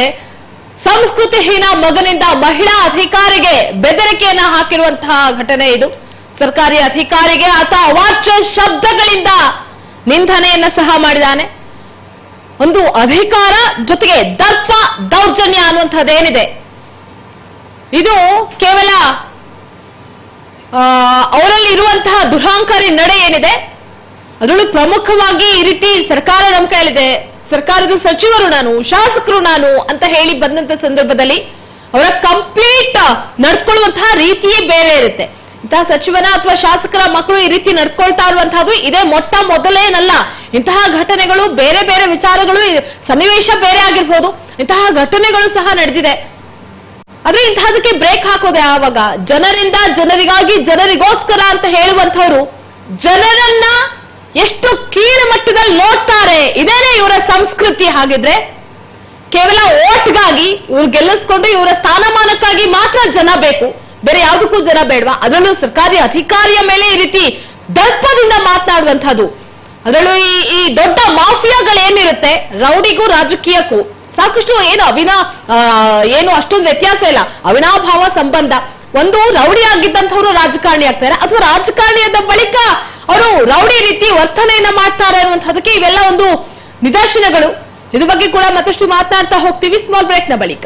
ಸಂಸ್ಕೃತಿಹೀನ ಮಗನಿಂದ ಮಹಿಳಾ ಅಧಿಕಾರಿಗೆ ಬೆದರಿಕೆಯನ್ನ ಹಾಕಿರುವಂತಹ ಘಟನೆ ಇದು. ಸರ್ಕಾರಿ ಅಧಿಕಾರಿಗೆ ಆತ ಅವಾಚ್ಯ ಶಬ್ದಗಳಿಂದ ನಿಂದನೆಯನ್ನ ಸಹ ಮಾಡಿದಾನೆ. ಒಂದು ಅಧಿಕಾರ ಜೊತೆಗೆ ದರ್ಪ ದೌರ್ಜನ್ಯ ಅನ್ನುವಂಥದ್ದೇನಿದೆ ಇದು ಕೇವಲ ಅವರಲ್ಲಿ ಇರುವಂತಹ ದುರಹಂಕಾರಿ ನಡೆ ಏನಿದೆ? ಅದರಲ್ಲೂ ಪ್ರಮುಖವಾಗಿ ಈ ರೀತಿ ಸರ್ಕಾರ ನಮ್ಮ ಕೈಯಲ್ಲಿದೆ. ಸರ್ಕಾರದ ಸಚಿವರು ನಾನು, ಶಾಸಕರು ನಾನು ಅಂತ ಹೇಳಿ ಬಂದಂತ ಸಂದರ್ಭದಲ್ಲಿ ಅವರ ಕಂಪ್ಲೀಟ್ ನಡ್ಕೊಳ್ಳುವಂತಹ ರೀತಿಯೇ ಬೇರೆ ಇರುತ್ತೆ. ಇಂತಹ ಸಚಿವನ ಅಥವಾ ಶಾಸಕರ ಮಕ್ಕಳು ಈ ರೀತಿ ನಡ್ಕೊಳ್ತಾ ಇರುವಂತಹದ್ದು ಇದೇ ಮೊಟ್ಟ ಮೊದಲೇನಲ್ಲ. ಇಂತಹ ಘಟನೆಗಳು ಬೇರೆ ಬೇರೆ ವಿಚಾರಗಳು ಸನ್ನಿವೇಶ ಬೇರೆ ಆಗಿರ್ಬೋದು. ಇಂತಹ ಘಟನೆಗಳು ಸಹ ನಡೆದಿದೆ. ಆದ್ರೆ ಇಂತಹದಕ್ಕೆ ಬ್ರೇಕ್ ಹಾಕೋದೆ ಆವಾಗ. ಜನರಿಂದ ಜನರಿಗಾಗಿ ಜನರಿಗೋಸ್ಕರ ಅಂತ ಹೇಳುವಂತವ್ರು ಜನರನ್ನ ಎಷ್ಟು ಕೀಳು ಮಟ್ಟದಲ್ಲಿ ನೋಡ್ತಾರೆ. ಇದೇನೆ ಇವರ ಸಂಸ್ಕೃತಿ ಹಾಗಿದ್ರೆ. ಕೇವಲ ಓಟ್ಗಾಗಿ ಇವ್ರು ಗೆಲ್ಲಿಸ್ಕೊಂಡು ಇವರ ಸ್ಥಾನಮಾನಕ್ಕಾಗಿ ಮಾತ್ರ ಜನ ಬೇಕು. ಬೇರೆ ಯಾವುದಕ್ಕೂ ಜನ ಬೇಡವಾ? ಅದರಲ್ಲೂ ಸರ್ಕಾರಿ ಅಧಿಕಾರಿಯ ಮೇಲೆ ಈ ರೀತಿ ದರ್ಪದಿಂದ ಮಾತನಾಡುವಂತಹದ್ದು ಅದರಲ್ಲೂ ಈ ಈ ದೊಡ್ಡ ಮಾಫಿಯಾಗಳೇನಿರುತ್ತೆ ರೌಡಿಗೂ ರಾಜಕೀಯಕ್ಕೂ. ಸಾಕಷ್ಟು ಏನು ಅವಿನಾ ಏನು ಅಷ್ಟೊಂದು ವ್ಯತ್ಯಾಸ ಇಲ್ಲ. ಅವಿನಾಭಾವ ಸಂಬಂಧ. ಒಂದು ರೌಡಿ ಆಗಿದ್ದಂಥವ್ರು ರಾಜಕಾರಣಿ ಆಗ್ತಾರೆ. ಅಥವಾ ರಾಜಕಾರಣಿಯಾದ ಬಳಿಕ ಅವರು ರೌಡಿ ರೀತಿ ವರ್ತನೆಯನ್ನ ಮಾಡ್ತಾರೆ ಅನ್ನುವಂಥದ್ದಕ್ಕೆ ಇವೆಲ್ಲ ಒಂದು ನಿದರ್ಶನಗಳು. ಇದ್ರ ಬಗ್ಗೆ ಕೂಡ ಮತ್ತಷ್ಟು ಮಾತನಾಡ್ತಾ ಹೋಗ್ತೀವಿ. ಸ್ಮಾಲ್ ಬ್ರೇಕ್ನ ಬಳಿಕ.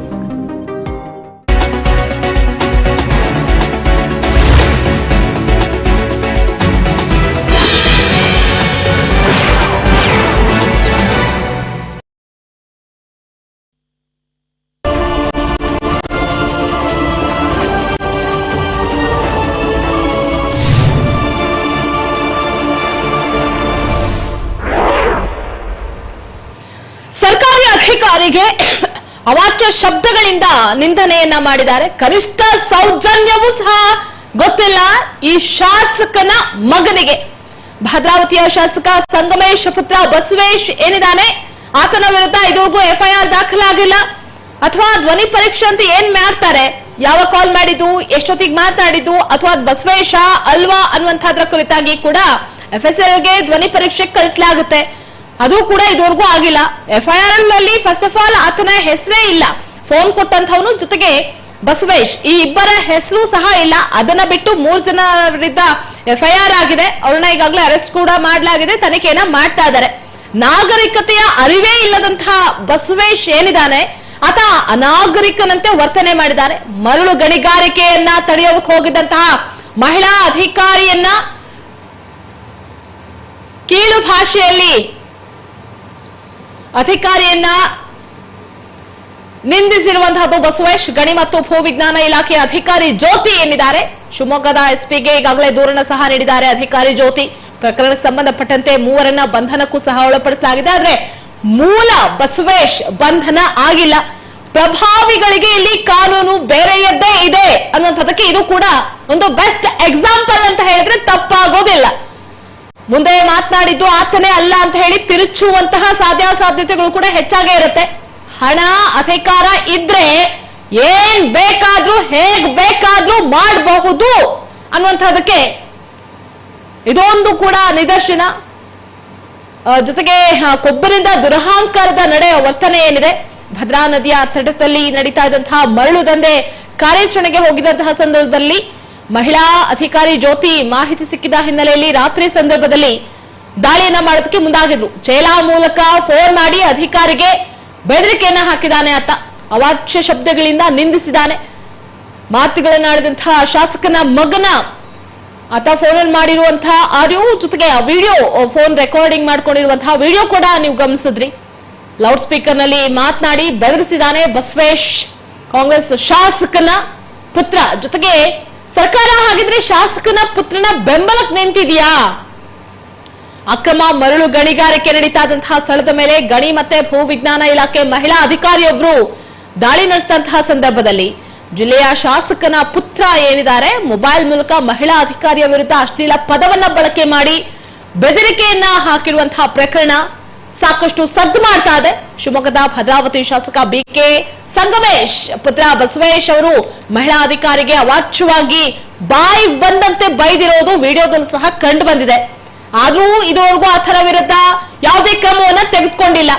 ಶಬ್ದಗಳಿಂದ ನಿಂದನೆಯನ್ನ ಮಾಡಿದ್ದಾರೆ. ಕನಿಷ್ಠ ಸೌಜನ್ಯವೂ ಸಹ ಗೊತ್ತಿಲ್ಲ. ಈ ಶಾಸಕನ ಮಗನಿಗೆ. ಭದ್ರಾವತಿಯ ಶಾಸಕ ಸಂಗಮೇಶ್ ಪುತ್ರ ಬಸವೇಶ್ ಏನಿದ್ದಾನೆ? ಆತನ ವಿರುದ್ಧ ಇದುವರೆಗೂ ಎಫ್ಐಆರ್ ದಾಖಲಾಗಿಲ್ಲ. ಅಥವಾ ಧ್ವನಿ ಪರೀಕ್ಷೆ ಅಂತ ಏನ್ ಮಾಡ್ತಾರೆ? ಯಾವ ಕಾಲ್ ಮಾಡಿದ್ದು? ಎಷ್ಟೊತ್ತಿಗೆ ಮಾತನಾಡಿದ್ದು ಅಥವಾ ಬಸವೇಶ ಅಲ್ವಾ ಅನ್ನುವಂಥದ್ರ ಕುರಿತಾಗಿ ಕೂಡ ಎಫ್ ಎಸ್ಗೆ ಧ್ವನಿ ಪರೀಕ್ಷೆ ಕಳಿಸಲಾಗುತ್ತೆ. ಅದು ಕೂಡ ಇದುವರೆಗೂ ಆಗಿಲ್ಲ. ಎಫ್ಐಆರ್ನಲ್ಲಿ ಫಸ್ಟ್ ಆಫ್ ಆಲ್ ಆತನ ಹೆಸರೇ ಇಲ್ಲ. ಫೋನ್ ಕೊಟ್ಟಂತವನು ಜೊತೆಗೆ ಬಸವೇಶ್. ಈ ಇಬ್ಬರ ಹೆಸರು ಸಹ ಇಲ್ಲ. ಅದನ್ನ ಬಿಟ್ಟು ಮೂರ್ ಜನ ಎಫ್ಐಆರ್ ಆಗಿದೆ. ಅವ್ರನ್ನ ಈಗಾಗಲೇ ಅರೆಸ್ಟ್ ಕೂಡ ಮಾಡಲಾಗಿದೆ. ತನಿಖೆಯನ್ನ ಮಾಡ್ತಾ ಇದ್ದಾರೆ. ನಾಗರಿಕತೆಯ ಅರಿವೇ ಇಲ್ಲದಂತಹ ಬಸವೇಶ್ ಏನಿದ್ದಾನೆ ಆತ ಅನಾಗರಿಕನಂತೆ ವರ್ತನೆ ಮಾಡಿದ್ದಾರೆ ಮರಳು ಗಣಿಗಾರಿಕೆಯನ್ನ ತಡೆಯೋದಕ್ಕೆ ಹೋಗಿದ್ದಂತಹ ಮಹಿಳಾ ಅಧಿಕಾರಿಯನ್ನ ಕೀಳು ಭಾಷೆಯಲ್ಲಿ ಅಧಿಕಾರಿಯನ್ನ ನಿಂದಿಸಿರುವಂತಹದ್ದು ಬಸವೇಶ್, ಗಣಿ ಮತ್ತು ಭೂವಿಜ್ಞಾನ ಇಲಾಖೆಯ ಅಧಿಕಾರಿ ಜ್ಯೋತಿ ಏನಿದ್ದಾರೆ ಶಿವಮೊಗ್ಗದ ಎಸ್ಪಿಗೆ ಈಗಾಗಲೇ ದೂರನ್ನು ಸಹ ನೀಡಿದ್ದಾರೆ ಅಧಿಕಾರಿ ಜ್ಯೋತಿ. ಪ್ರಕರಣಕ್ಕೆ ಸಂಬಂಧಪಟ್ಟಂತೆ ಮೂವರನ್ನ ಬಂಧನಕ್ಕೂ ಸಹ ಒಳಪಡಿಸಲಾಗಿದೆ. ಆದ್ರೆ ಮೂಲ ಬಸವೇಶ್ ಬಂಧನ ಆಗಿಲ್ಲ. ಪ್ರಭಾವಿಗಳಿಗೆ ಇಲ್ಲಿ ಕಾನೂನು ಬೇರೆಯದ್ದೇ ಇದೆ ಅನ್ನುವಂಥದ್ದಕ್ಕೆ ಇದು ಕೂಡ ಒಂದು ಬೆಸ್ಟ್ ಎಕ್ಸಾಂಪಲ್ ಅಂತ ಹೇಳಿದ್ರೆ ತಪ್ಪಾಗೋದಿಲ್ಲ. ಮುಂದೆ ಮಾತನಾಡಿದ್ದು ಆತನೇ ಅಲ್ಲ ಅಂತ ಹೇಳಿ ತಿರುಚುವಂತಹ ಸಾಧ್ಯಾಸಾಧ್ಯತೆಗಳು ಕೂಡ ಹೆಚ್ಚಾಗೇ ಇರುತ್ತೆ. ಹಣ, ಅಧಿಕಾರ ಇದ್ರೆ ಏನ್ ಬೇಕಾದ್ರೂ, ಹೇಗ್ ಬೇಕಾದ್ರೂ ಮಾಡಬಹುದು ಅನ್ನುವಂಥದ್ದಕ್ಕೆ ಇದೊಂದು ಕೂಡ ನಿದರ್ಶನ. ಜೊತೆಗೆ ಕೊಬ್ಬರಿಂದ ದುರಹಂಕಾರದ ನಡೆ ವರ್ತನೆ ಏನಿದೆ? ಭದ್ರಾ ನದಿಯ ತಟದಲ್ಲಿ ನಡೀತಾ ಇದ್ದಂತಹ ಮರಳು ದಂಧೆ ಕಾರ್ಯಾಚರಣೆಗೆ ಹೋಗಿದಂತಹ ಸಂದರ್ಭದಲ್ಲಿ ಮಹಿಳಾ ಅಧಿಕಾರಿ ಜ್ಯೋತಿ ಮಾಹಿತಿ ಸಿಕ್ಕಿದ ಹಿನ್ನೆಲೆಯಲ್ಲಿ ರಾತ್ರಿ ಸಂದರ್ಭದಲ್ಲಿ ದಾಳಿಯನ್ನ ಮಾಡೋದಕ್ಕೆ ಮುಂದಾಗಿದ್ರು. ಚೇಲಾ ಮೂಲಕ ಫೋನ್ ಮಾಡಿ ಅಧಿಕಾರಿಗೆ ಬೆದರಿಕೆಯನ್ನ ಹಾಕಿದಾನೆ ಆತ. ಅವಾಚ್ಯ ಶಬ್ದಗಳಿಂದ ನಿಂದಿಸಿದಾನೆ. ಮಾತುಗಳನ್ನ ಆಡಿದಂತಹ ಶಾಸಕನ ಮಗನ ಆತ ಫೋನಲ್ಲಿ ಮಾಡಿರುವಂತಹ ಆಡಿಯೋ ಜೊತೆಗೆ ಆ ವಿಡಿಯೋ ಫೋನ್ ರೆಕಾರ್ಡಿಂಗ್ ಮಾಡ್ಕೊಂಡಿರುವಂತಹ ವಿಡಿಯೋ ಕೂಡ ನೀವು ಗಮನಿಸಿದ್ರಿ. ಲೌಡ್ ಸ್ಪೀಕರ್ನಲ್ಲಿ ಮಾತನಾಡಿ ಬೆದರಿಸಿದಾನೆ ಬಸವೇಶ್ ಕಾಂಗ್ರೆಸ್ ಶಾಸಕನ ಪುತ್ರ. ಜೊತೆಗೆ ಸರ್ಕಾರ ಹಾಗಿದ್ರೆ ಶಾಸಕನ ಪುತ್ರನ ಬೆಂಬಲಕ್ಕೆ ನಿಂತಿದೆಯಾ? ಅಕ್ರಮ ಮರಳು ಗಣಿಗಾರಿಕೆ ನಡೀತಾ ಇದ್ದಂತಹ ಸ್ಥಳದ ಮೇಲೆ ಗಣಿ ಮತ್ತೆ ಭೂ ವಿಜ್ಞಾನ ಇಲಾಖೆ ಮಹಿಳಾ ಅಧಿಕಾರಿಯೊಬ್ರು ದಾಳಿ ನಡೆಸಿದಂತಹ ಸಂದರ್ಭದಲ್ಲಿ ಜಿಲ್ಲೆಯ ಶಾಸಕನ ಪುತ್ರ ಏನಿದ್ದಾರೆ? ಮೊಬೈಲ್ ಮೂಲಕ ಮಹಿಳಾ ಅಧಿಕಾರಿಯ ವಿರುದ್ಧ ಅಶ್ಲೀಲ ಪದವನ್ನ ಬಳಕೆ ಮಾಡಿ ಬೆದರಿಕೆಯನ್ನ ಹಾಕಿರುವಂತಹ ಪ್ರಕರಣ ಸಾಕಷ್ಟು ಸದ್ದು ಮಾಡ್ತಾ ಇದೆ. ಶಿವಮೊಗ್ಗದ ಭದ್ರಾವತಿ ಶಾಸಕ ಬಿಕೆ ಸಂಗಮೇಶ್ ಪುತ್ರ ಬಸವೇಶ್ ಅವರು ಮಹಿಳಾ ಅಧಿಕಾರಿಗೆ ಅವಾಚ್ಯವಾಗಿ ಬಾಯಿ ಬಂದಂತೆ ಬೈದಿರೋದು ವಿಡಿಯೋದಲ್ಲಿ ಸಹ ಕಂಡು ಬಂದಿದೆ. ಆದ್ರೂ ಇದುವರೆಗೂ ಆತನ ವಿರುದ್ಧ ಯಾವುದೇ ಕ್ರಮವನ್ನ ತೆಗೆದುಕೊಂಡಿಲ್ಲ.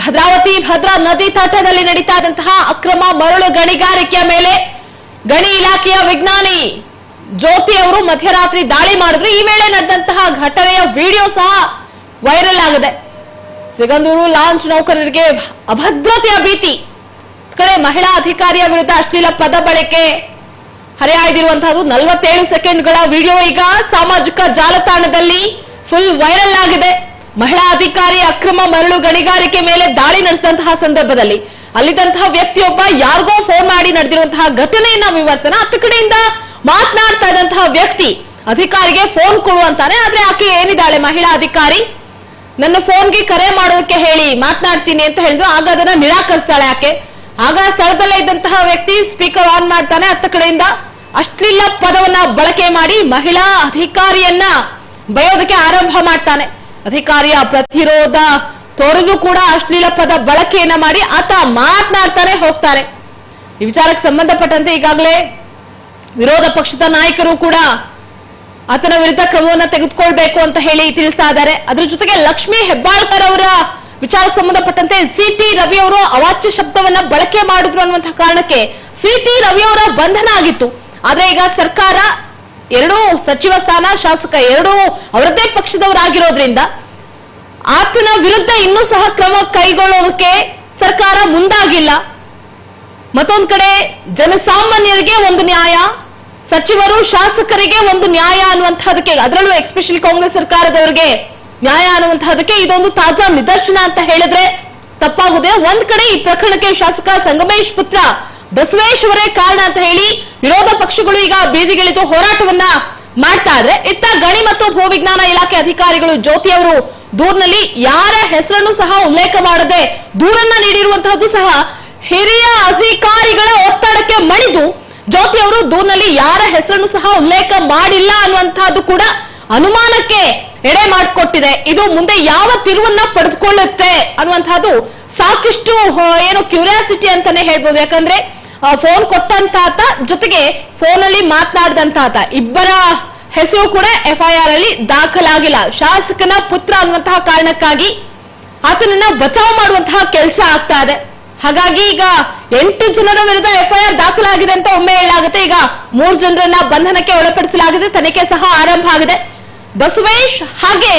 ಭದ್ರಾವತಿ ಭದ್ರಾ ನದಿ ತಟದಲ್ಲಿ ನಡೀತಾ ಇದ್ದಂತಹ ಅಕ್ರಮ ಮರಳು ಗಣಿಗಾರಿಕೆಯ ಮೇಲೆ ಗಣಿ ಇಲಾಖೆಯ ವಿಜ್ಞಾನಿ ಜ್ಯೋತಿ ಅವರು ಮಧ್ಯರಾತ್ರಿ ದಾಳಿ ಮಾಡಿದ್ರು. ಈ ವೇಳೆ ನಡೆದಂತಹ ಘಟನೆಯ ವಿಡಿಯೋ ಸಹ ವೈರಲ್ ಆಗಿದೆ. ಸಿಗಂದೂರು ಲಾಂಚ್ ನೌಕರರಿಗೆ ಅಭದ್ರತೆಯ ಭೀತಿ. ಕಡೆ ಮಹಿಳಾ ಅಧಿಕಾರಿಯ ವಿರುದ್ಧ ಅಶ್ಲೀಲ ಪದ ಬಳಕೆ ಹರಿಹಾಯ್ದಿರುವಂತಹದ್ದು. ನಲವತ್ತೇಳು ಸೆಕೆಂಡ್ಗಳ ವಿಡಿಯೋ ಈಗ ಸಾಮಾಜಿಕ ಜಾಲತಾಣದಲ್ಲಿ ಫುಲ್ ವೈರಲ್ ಆಗಿದೆ. ಮಹಿಳಾ ಅಧಿಕಾರಿ ಅಕ್ರಮ ಮರಳು ಗಣಿಗಾರಿಕೆ ಮೇಲೆ ದಾಳಿ ನಡೆಸಿದಂತಹ ಸಂದರ್ಭದಲ್ಲಿ ಅಲ್ಲಿದ್ದಂತಹ ವ್ಯಕ್ತಿಯೊಬ್ಬ ಯಾರಿಗೋ ಫೋನ್ ಮಾಡಿ ನಡೆದಿರುವಂತಹ ಘಟನೆಯನ್ನ ವಿವರಿಸ್ತಾನೆ ಹತ್ತು ಕಡೆಯಿಂದ ಮಾತನಾಡ್ತಾ ಇದ್ದಂತಹ ವ್ಯಕ್ತಿ ಅಧಿಕಾರಿಗೆ ಫೋನ್ ಕೊಡುವಂತಾನೆ ಆದ್ರೆ ಆಕೆ ಏನಿದ್ದಾಳೆ? ಮಹಿಳಾ ಅಧಿಕಾರಿ, ನನ್ನ ಫೋನ್ಗೆ ಕರೆ ಮಾಡೋಕೆ ಹೇಳಿ ಮಾತನಾಡ್ತೀನಿ ಅಂತ ಹೇಳಿದ್ರು. ಆಗ ಅದನ್ನ ನಿರಾಕರಿಸ್ತಾಳೆ ಆಕೆ. ಆಗ ಸ್ಥಳದಲ್ಲೇ ಇದ್ದಂತಹ ವ್ಯಕ್ತಿ ಸ್ಪೀಕರ್ ಆನ್ ಮಾಡ್ತಾನೆ. ಹತ್ತ ಕಡೆಯಿಂದ ಅಶ್ಲೀಲ ಪದವನ್ನ ಬಳಕೆ ಮಾಡಿ ಮಹಿಳಾ ಅಧಿಕಾರಿಯನ್ನ ಬಯೋದಕ್ಕೆ ಆರಂಭ ಮಾಡ್ತಾನೆ. ಅಧಿಕಾರಿಯ ಪ್ರತಿರೋಧ ತೊರೆದು ಕೂಡ ಅಶ್ಲೀಲ ಪದ ಬಳಕೆಯನ್ನ ಮಾಡಿ ಆತ ಮಾತನಾಡ್ತಾನೆ ಹೋಗ್ತಾರೆ ಈ ವಿಚಾರಕ್ಕೆ ಸಂಬಂಧಪಟ್ಟಂತೆ ಈಗಾಗಲೇ ವಿರೋಧ ಪಕ್ಷದ ನಾಯಕರು ಕೂಡ ಆತನ ವಿರುದ್ಧ ಕ್ರಮವನ್ನು ತೆಗೆದುಕೊಳ್ಬೇಕು ಅಂತ ಹೇಳಿ ತಿಳಿಸ್ತಾ ಇದ್ದಾರೆ. ಅದ್ರ ಜೊತೆಗೆ ಲಕ್ಷ್ಮೀ ಹೆಬ್ಬಾಳ್ಕರ್ ಅವರ ವಿಚಾರಕ್ಕೆ ಸಂಬಂಧಪಟ್ಟಂತೆ ಸಿ ಟಿ ರವಿ ಅವರು ಅವಾಚ್ಯ ಶಬ್ದವನ್ನ ಬಳಕೆ ಮಾಡಿದ್ರು ಅನ್ನುವಂತಹ ಕಾರಣಕ್ಕೆ ಸಿ ಟಿ ರವಿ ಅವರ ಬಂಧನ ಆಗಿತ್ತು. ಆದ್ರೆ ಈಗ ಸರ್ಕಾರ ಎರಡೂ ಸಚಿವ ಸ್ಥಾನ, ಶಾಸಕ ಎರಡೂ ಅವರದ್ದೇ ಪಕ್ಷದವರಾಗಿರೋದ್ರಿಂದ ಆತನ ವಿರುದ್ಧ ಇನ್ನೂ ಸಹ ಕ್ರಮ ಕೈಗೊಳ್ಳೋದಕ್ಕೆ ಸರ್ಕಾರ ಮುಂದಾಗಿಲ್ಲ. ಮತ್ತೊಂದು ಕಡೆ ಜನಸಾಮಾನ್ಯರಿಗೆ ಒಂದು ನ್ಯಾಯ, ಸಚಿವರು ಶಾಸಕರಿಗೆ ಒಂದು ನ್ಯಾಯ ಅನ್ನುವಂತಹದಕ್ಕೆ ಅದರಲ್ಲೂ ಎಕ್ಸ್ಪೆಷಲಿ ಕಾಂಗ್ರೆಸ್ ಸರ್ಕಾರದವರಿಗೆ ನ್ಯಾಯ ಅನ್ನುವಂತಹದಕ್ಕೆ ಇದೊಂದು ತಾಜಾ ನಿದರ್ಶನ ಅಂತ ಹೇಳಿದ್ರೆ ತಪ್ಪಾಗುದೇ ಒಂದ್ ಕಡೆ ಈ ಪ್ರಕರಣಕ್ಕೆ ಶಾಸಕ ಸಂಗಮೇಶ್ ಪುತ್ರ ಬಸವೇಶ್ವರೇ ಕಾರಣ ಅಂತ ಹೇಳಿ ವಿರೋಧ ಪಕ್ಷಗಳು ಈಗ ಬೀದಿಗಿಳಿದು ಹೋರಾಟವನ್ನ ಮಾಡ್ತಾ ಇದ್ರೆ ಇತ್ತ ಗಣಿ ಮತ್ತು ಭೂವಿಜ್ಞಾನ ಇಲಾಖೆ ಅಧಿಕಾರಿಗಳು ಜ್ಯೋತಿ ಅವರು ದೂರ್ನಲ್ಲಿ ಯಾರ ಹೆಸರನ್ನು ಸಹ ಉಲ್ಲೇಖ ಮಾಡದೆ ದೂರನ್ನ ನೀಡಿರುವಂತಹದ್ದು ಸಹ ಹಿರಿಯ ಅಧಿಕಾರಿಗಳ ಒತ್ತಡಕ್ಕೆ ಮಣಿದು ಜ್ಯೋತಿ ಅವರು ದೂರಿನಲ್ಲಿ ಯಾರ ಹೆಸರನ್ನು ಸಹ ಉಲ್ಲೇಖ ಮಾಡಿಲ್ಲ ಅನ್ನುವಂತಹದ್ದು ಕೂಡ ಅನುಮಾನಕ್ಕೆ ಎಡೆ ಮಾಡಿಕೊಟ್ಟಿದೆ. ಇದು ಮುಂದೆ ಯಾವ ತಿರುವನ್ನ ಪಡೆದುಕೊಳ್ಳುತ್ತೆ ಅನ್ನುವಂತಹದ್ದು ಸಾಕಷ್ಟು ಏನು ಕ್ಯೂರಿಯಾಸಿಟಿ ಅಂತಾನೆ ಹೇಳ್ಬೋದು. ಯಾಕಂದ್ರೆ ಫೋನ್ ಕೊಟ್ಟಂತ ಜೊತೆಗೆ ಫೋನ್ ಅಲ್ಲಿ ಮಾತನಾಡಿದಂತ ಇಬ್ಬರ ಹೆಸರು ಕೂಡ ಎಫ್ಐಆರ್ ಅಲ್ಲಿ ದಾಖಲಾಗಿಲ್ಲ. ಶಾಸಕನ ಪುತ್ರ ಅನ್ನುವಂತಹ ಕಾರಣಕ್ಕಾಗಿ ಆತನನ್ನ ಬಚಾವ್ ಮಾಡುವಂತಹ ಕೆಲಸ ಆಗ್ತಾ ಇದೆ. ಹಾಗಾಗಿ ಈಗ ಎಂಟು ಜನರ ವಿರುದ್ಧ ಎಫ್ಐಆರ್ ದಾಖಲಾಗಿದೆ ಅಂತ ಒಮ್ಮೆ ಹೇಳಲಾಗುತ್ತೆ. ಈಗ ಮೂರು ಜನರನ್ನ ಬಂಧನಕ್ಕೆ ಒಳಪಡಿಸಲಾಗಿದೆ. ತನಿಖೆ ಸಹ ಆರಂಭ ಆಗಿದೆ. ಬಸವೇಶ್ ಹಾಗೆ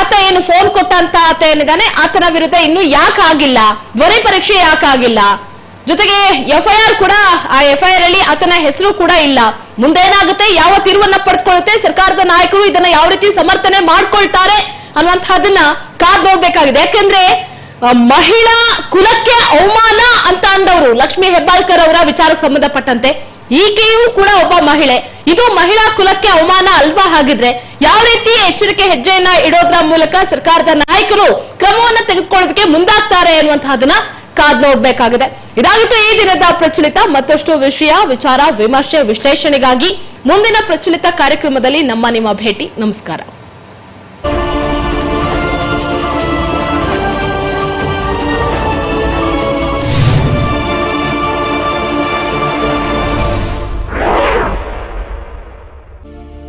ಆತ ಏನು ಫೋನ್ ಕೊಟ್ಟಂತ ಆತ ಏನಿದ್ದಾನೆ, ಆತನ ವಿರುದ್ಧ ಇನ್ನು ಯಾಕೆ ಆಗಿಲ್ಲ? ಧ್ವನಿ ಪರೀಕ್ಷೆ ಯಾಕೆ ಆಗಿಲ್ಲ? ಜೊತೆಗೆ ಎಫ್ಐಆರ್ ಕೂಡ, ಆ ಎಫ್ಐಆರ್ ಅಲ್ಲಿ ಆತನ ಹೆಸರು ಕೂಡ ಇಲ್ಲ. ಮುಂದೇನಾಗುತ್ತೆ? ಯಾವ ತೀರ್ವನ್ನ ಪಡೆದುಕೊಳ್ಳುತ್ತೆ ಸರ್ಕಾರದ ನಾಯಕರು ಇದನ್ನ ಯಾವ ರೀತಿ ಸಮರ್ಥನೆ ಮಾಡ್ಕೊಳ್ತಾರೆ ಅನ್ನುವಂತಹದನ್ನ ಕಾದ್ ನೋಡ್ಬೇಕಾಗಿದೆ. ಯಾಕಂದ್ರೆ ಮಹಿಳಾ ಕುಲಕ್ಕೆ ಅವಮಾನ ಅಂತ ಅಂದವರು ಲಕ್ಷ್ಮಿ ಹೆಬ್ಬಾಳ್ಕರ್ ಅವರ ವಿಚಾರಕ್ಕೆ ಸಂಬಂಧಪಟ್ಟಂತೆ, ಈಕೆಯೂ ಕೂಡ ಒಬ್ಬ ಮಹಿಳೆ. ಇದು ಮಹಿಳಾ ಕುಲಕ್ಕೆ ಅವಮಾನ ಅಲ್ವಾ ಹಾಗಿದ್ರೆ ಯಾವ ರೀತಿ ಎಚ್ಚರಿಕೆ ಹೆಜ್ಜೆಯನ್ನ ಇಡೋದ್ರ ಮೂಲಕ ಸರ್ಕಾರದ ನಾಯಕರು ಕ್ರಮವನ್ನ ತೆಗೆದುಕೊಳ್ಳೋದಕ್ಕೆ ಮುಂದಾಗ್ತಾರೆ ಅನ್ನುವಂತಹದನ್ನ ಕಾದ್ ನೋಡ್ಬೇಕಾಗಿದೆ. ಇದಾಗಿತ್ತು ಈ ದಿನದ ಪ್ರಚಲಿತ ಮತ್ತಷ್ಟು ವಿಷಯ, ವಿಚಾರ, ವಿಮರ್ಶೆ, ವಿಶ್ಲೇಷಣೆಗಾಗಿ ಮುಂದಿನ ಪ್ರಚಲಿತ ಕಾರ್ಯಕ್ರಮದಲ್ಲಿ ನಮ್ಮ ನಿಮ್ಮ ಭೇಟಿ. ನಮಸ್ಕಾರ.